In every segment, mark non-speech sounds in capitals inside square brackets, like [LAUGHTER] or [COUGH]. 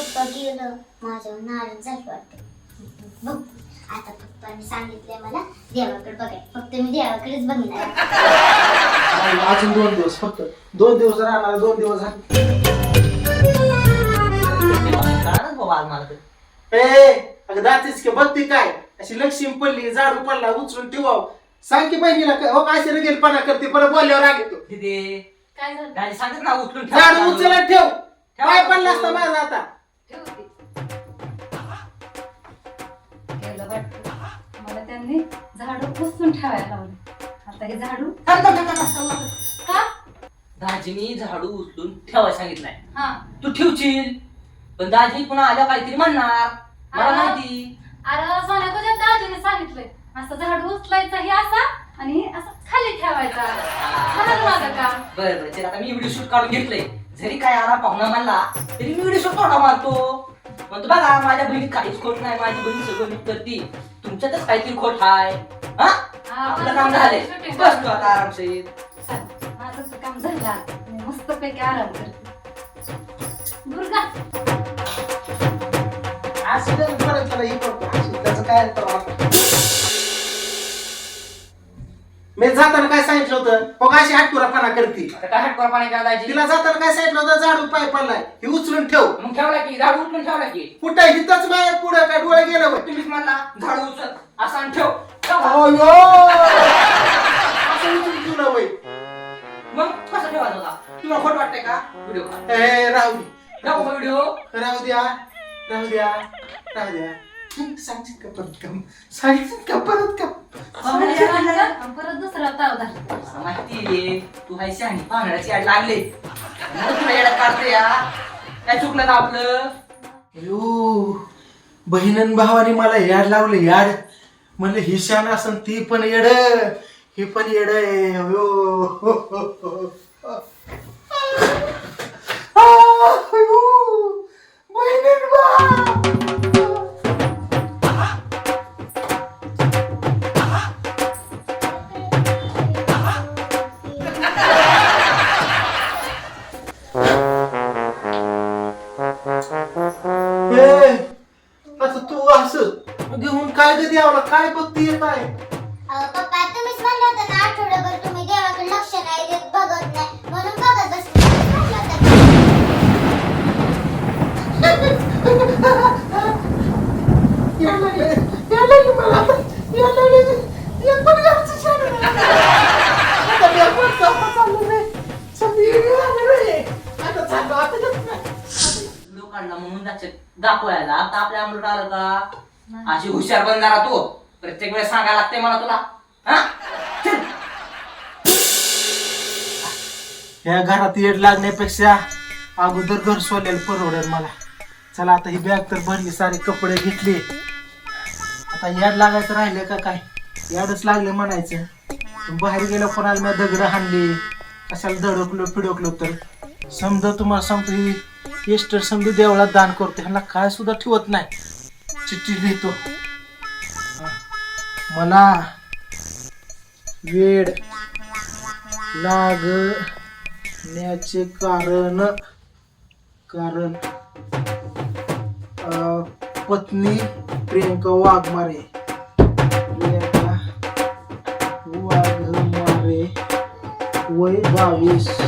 पप्पा गेलं माझ्यावर नाराज झालं वाटतं. बघ आता पप्पाने सांगितलंय मला देवाकडे बघाय. फक्त मी देवाकडेच बघणार आणि अजून दोन दिवस फक्त दोन दिवस राहणार दोन दिवस झाले. कळालं बाबा आज मला तर. ए अगं दातीच की बघती काय? अशी लक्ष्मी पडली झाडू पडला उचलून ठेवाव. सांग की बहिणीला काय हो काय गेल पणा करते परत बोलल्यावर राग येतो दीदी काय झालं? गाडी सांगत ना उचलून ठेव. झाडू उचलत ठेव. काय पडला असता माझा आता. ठेवते गेलं वाटतं मला त्यांनी झाडू पुसून ठेवायला लावले. आता हे झाडू. का? दाजीनी झाडू उचलून ठेवायला सांगितलंय. हा. तू ठेवशील? पण दाजी पुन्हा आल्यावर काहीतरी म्हणणार. मला अरे. माहिती. अरे सोन्या तुझ्या दाजीने सांगितलंय. असं झाडू उचलायचं हे असा? आणि असं खाली ठेवायचा. खरंच माझं का? बरं बरं चल आता मी व्हिडिओ शूट काढून घेतलंय. जरी काय आला पाहुणा म्हणला तरी मी व्हिडिओ शूट थोडा मारतो? म्हणतो बघा माझ्या बहिणीत काहीच खोट नाही माझी बहीण सगळं नीट करते. तुमच्यातच काहीतरी खोट आहे हा? हा, आपलं काम झालंय. shooting बस तू आता आरामशीर. चल, माझं तर काम झालं. आता. मी मस्तपैकी आराम करते. दुर्गा. असं जर परत त्याला हे करतो असं त्याचं काय सांगितलं होतं? हो अशी हाटकुरापणा करते? आता काय हटकोर पाणी का दाजी? तिला जाताना काय सांगितलं होतं? झाडू पाय पडलाय. हे उचलून ठेव. मग ठेवला की? झाडू उचलून ठेवला की? कुठं? हिथंच माझ्या पुढे काय डोळे गेलं होय. तुम्हीच म्हणला झाडू उचल. असं आणि ठेव. ठेवा. अयो असं उचलून ठेवलं होय. मग कसं ठेवायचं होता? तुला खोट वाटतंय का? व्हिडिओ ए राहू दे. दाखव व्हिडिओ. राहू द्या. राहू द्या. राहू द्या. सांगशील का परत का सांगशील का परत का आणि परत दुसरा ताव धरला माहिती आहे तू हाय शहाणी. पांगड्याची याड लागले. तुला येड्यात काढते या. काय चुकलं का आपलं? अयो बहिणन भावाने मला याड लावलं याड. म्हणलं ही शान असन ती पण येड. ही पण येड आहे. अयो, आता तू असं. घेऊन काय कधी आवला काय बघती येत आहे? अहो, पप्पा तुम्हीच म्हणलं होतं ना आठवड्याभर तुम्ही देवाकडे लक्ष नाही देत बघत नाही. म्हणून बघत बसले म्हणलं होतं. [LAUGHS] या लागले, या लागले मला आता, या लागले, लोकांना म्हणून दाखवायला. आता आपल्या अंमलत आलं का? अशी हुशार बन जरा तू. प्रत्येक वेळेस सांगायला लागते मला तुला. हा? चल. या घरात येड लागण्यापेक्षा अगोदर घर सोलेल परवडेल मला. चला आता ही बॅग तर भरली सारे कपडे घेतले. आता याड लागायचं राहिलं का काय? याडच लागले म्हणायचं. पण बाहेर गेलं कोणाला मी दगड हाणली. कशाला धडकलो फिडकलो तर? समजा तुम्हाला सांगतो ही एस्टर समजा देवळात दान करतो ह्याला काय सुद्धा ठेवत नाही. चिठ्ठी लिहितो. मला वेड लागण्याचे कारण कारण अं, पत्नी प्रियंका वाघमारे. प्रियंका वाघमारे वय बावीस.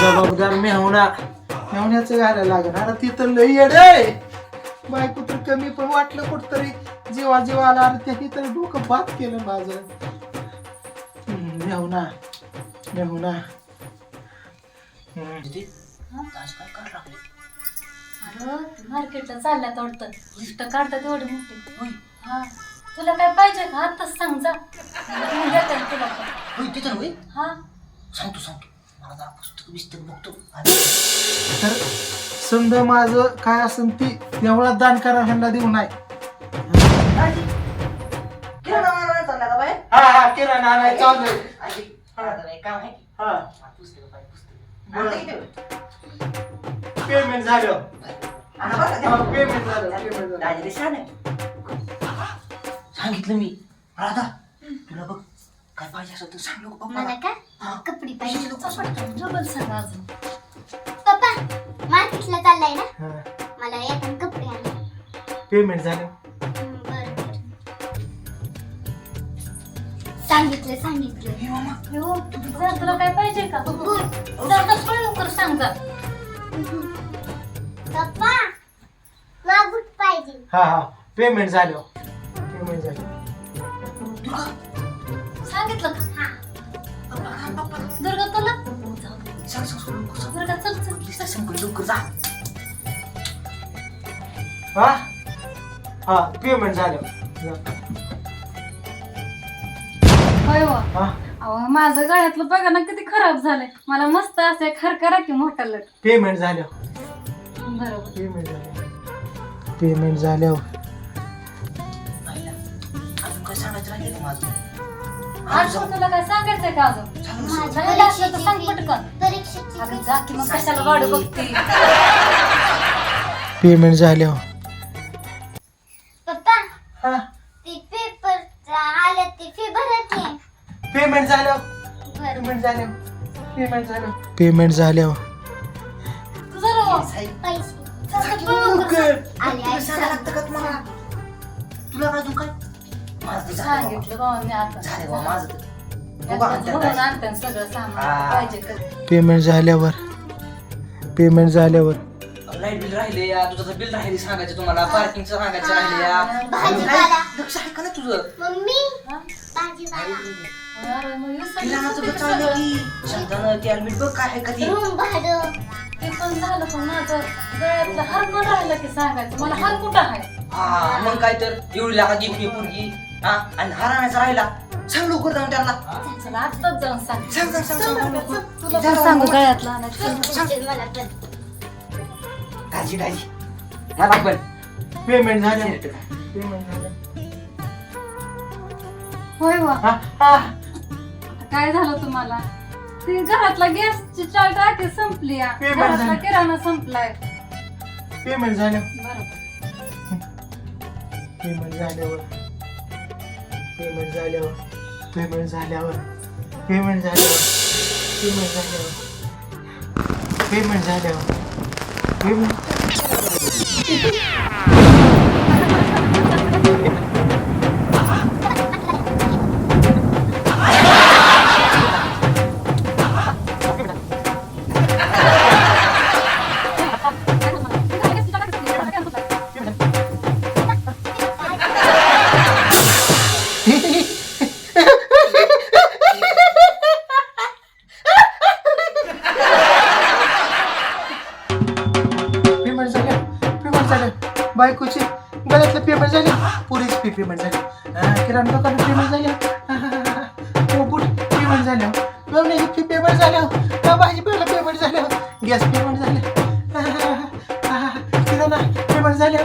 जबाबदार मेहणा. मेहण्याचं घालायला लागणार. ती तर लई येड बायको तर कमी पण वाटलं कुठतरी. जीवा जीवा आला अरे त्याही तर डोकं बात केलं माझं. काय लागले? अरे मार्केटला चालल्यात काढतात एवढी मोठी. हा. तुला काय पाहिजे का? आताच सांग जा. मी देते तुला पण. होय, तिथं होय. हा. सांगतो सांगतो. मला जरा पुस्तक बिस्तक बघतो तर समजा माझं काय असेल ती देवळात दान करा ह्यांना देऊ नाही दाजी, किराणा आणायला चालला का बाहेर? हा हा किराणा आणाय चाललंय आजी, मला जरा एक काम आहे की? हा हा, पुस्तकं पाहिजे, पुस्तकं. आणता किती वेळ? पेमेंट झालं आणा बरं का तेव्हा. पेमेंट झालं पेमेंट झालं दाजी लय शहाणे आहे. सांगितलं मी राधा तुला बघ काय पाहिजे असं तर सांग नको मला पप्पाला. का कपडे पाहिजे डबल सांग अजून. पप्पा मार्केटला चाललाय ना? हा. मला पेमेंट झालं? हम्म, बरं बरं. सांगितलं सांगितलं. हो जर तुला काय पाहिजे का? बोल लवकर सांग जा. पप्पा मला बूट पाहिजे. हा हा. पेमेंट झालं. दुर्गा चल चल लवकर जा हा हा पेमेंट झालं होय हो हा अहो माझं गळ्यातलं बघा ना किती खराब झालंय मला मस्त असं खर करा की मोठा लट पेमेंट झालं बरोबर पेमेंट झालं पेमेंट झालं अजून काय सांगायचं राहिलं का माझं आज तुला काय सांगायचंय का अजून माझं असलं तर सांग पटकन अगं जा की मग कशाला वाढू बघते. पेमेंट झाल्यावर पप्पा हा? ते पेपर आलं ते फी भरत आहे पेमेंट झाल्यावर बरं. पेमेंट झाल्यावर पेमेंट झाल्यावर पेमेंट झाल्यावर पैसे. आले आई का तुम्हाला? तुला काय? माझं झालं बाबा. सांगितलं बाबा मी आता. झालं माझं. पेमेंट झाल्यावर. पेमेंट झाल्यावर. लाइट बिल राहिले या. तुझं बिल राहिले सांगायचं तुम्हाला. पार्किंगचं सांगायचं राहिले या. लक्ष आहे का ना तुझं. शब्दानं ते ऍडमिट बघ काय आहे का ती. रूम भाडं. ते पण झालं पण माझं गळ्यातलं हार पण राहिलं की सांगायचं. मला हार कुठं आहे? हा मग काय तर. एवढी लागा गिफ्ट पोरगी हा? आणि हार आणायचा राहिला. सांग लवकर जाऊन त्यांना. चला आत्ताच जाऊन सांग सांग सांग सांग सांग लवकर. तुला पण सांगू गळ्यातलं आणायचं. मला पण दाजी दाजी. मला पण पेमेंट झालं. पेमेंट झालं होय वा. हा हा. काय झालं तुम्हाला? ती घरातला गॅसची चार टाकी संपली या. पेमेंट घरातला झालं. किराणा संपलाय. पेमेंट झालं. बरोबर पेमेंट झाल्यावर. पेमेंट झाल्यावर. पेमेंट झाल्यावर पेमेंट झाल्यावर पेमेंट झाल्यावर पेमेंट झाल्यावर पेमेंट बायकोची गळ्यातलं पेमेंट झाले पुरीच फी पेमेंट झाली किराणा दुकानात पेमेंट झालं हो पेमेंट झालं पेवण्याची फी पेमेंट झालं भाजीपाला पेमेंट झालं गॅस पेमेंट झालं किराणा पेमेंट झालं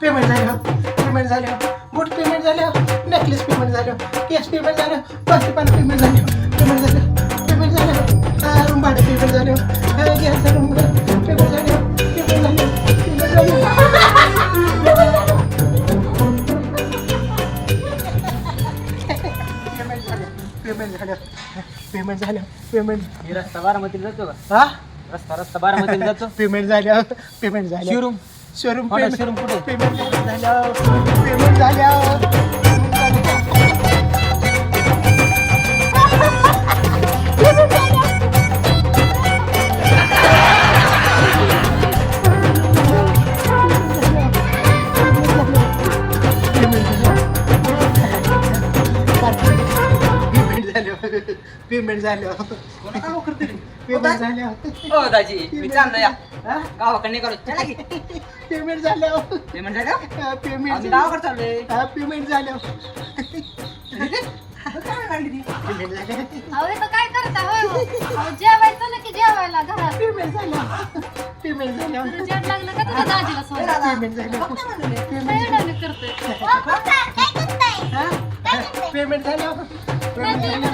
पेमेंट झालं पेमेंट झालं बूट पेमेंट झालं नेकलेस पेमेंट झालं गॅस पेमेंट झालं भाजीपाला पेमेंट झालं पेमेंट झालं पेमेंट झालं रूम भाडं पेमेंट झालं गॅस रूम पेमेंट झालं पेमेंट झालं पेमेंट झालं पेमेंट झालं पेमेंट झालं पेमेंट रस्ता बारामतीला जातो का? हा? रस्ता रस्ता बारामतीला जातो. पेमेंट झालं पेमेंट झालं शिवरूम शोरूम होणार, पेमेंट showroom कुठे? पेमेंट झालं पेमेंट झालं पेमेंट झालं पेमेंट झालं हो दाजी मी चाललो या हा? गावाकडे करू चला की पेमेंट झालं पेमेंट झालं पेमेंट गावाकडे चाललोय हा पेमेंट झालं काय काढली ती? पेमेंट झालं अहो इथं काय करता होय हो? अहो, जेवायचं ना की जेवायला घरात पेमेंट झालं पेमेंट झालं तुला जेवण लागलं का तुझ्या दाजीला ए, सोडून? दादा, पेमेंट झालं. पेमेंट काय डायलॉग करतोय हा? झालं पेमेंट पेमेंट झालं